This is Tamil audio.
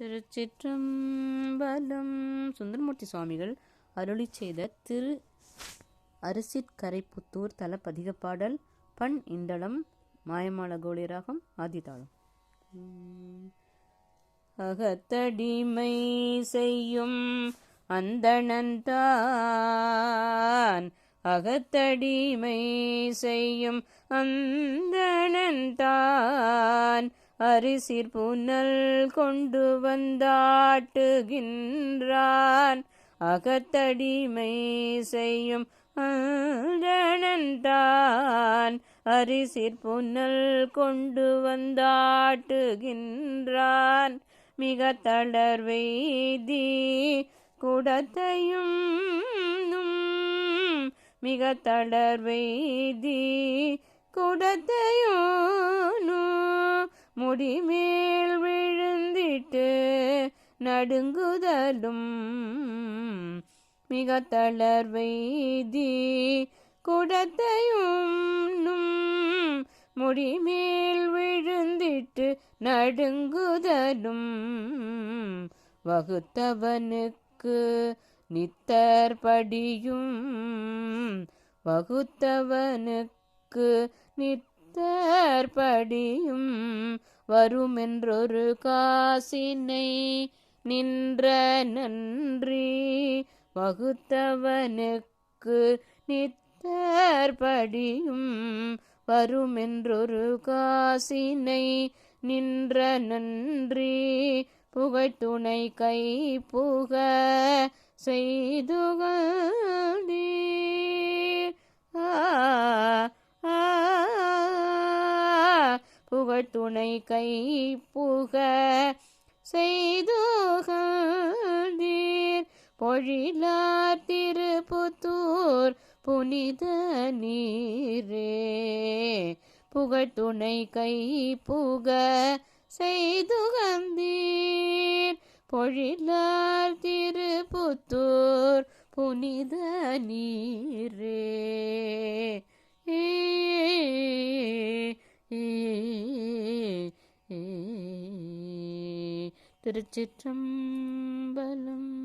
திருச்சிற்றம்பலம். சுந்தரமூர்த்தி சுவாமிகள் அருளி செய்த திரு அரிசிற்கரைப்புத்தூர் தல பதிகப்பாடல் பண் இண்டலம் மாயமால கோளிராகம் ஆதிதாளம். அகத்தடிமை செய்யும் அந்தணன்தான் அகத்தடிமை செய்யும் அந்தணன்தான் அரிசிர் புனல் கொண்டு வந்தாட்டுகின்றான் அகத்தடிமை செய்யும் அந்தணன்தான் அரிசிர் புனல் கொண்டு வந்தாட்டுகின்றான் மிக தளர்வெய்தி குடத்தையும் மிக தளர்வெய்தி குடத்தையும் முடிமேல் விழுந்திட்டு நடுங்குதலும். மிக தளர்வெய்தி குடத்தையும் முடிமேல் விழுந்திட்டு நடுங்குதலும். வகுத்தவனுக்கு நித்தற்படியும் வகுத்தவனுக்கு நித்தற்படியும் படியும். வருமென்றொரு காசினை நின்ற நன்றி வகுத்தவனுக்கு நித்தற்படியும் வருமென்றொரு காசினை நின்ற நன்றி புகைத்துணை கை புக செய்துகள் புகழ்துணை கை புக செய்துகீர் பொழிலார் திருப்புத்தூர் புனித நீரே. புகழ்துணை கை புக செய்துகந்தீர் பொழிலார் திருப்புத்தூர் புனித நீரே. ஏ. திருச்சிற்றம்பலம்.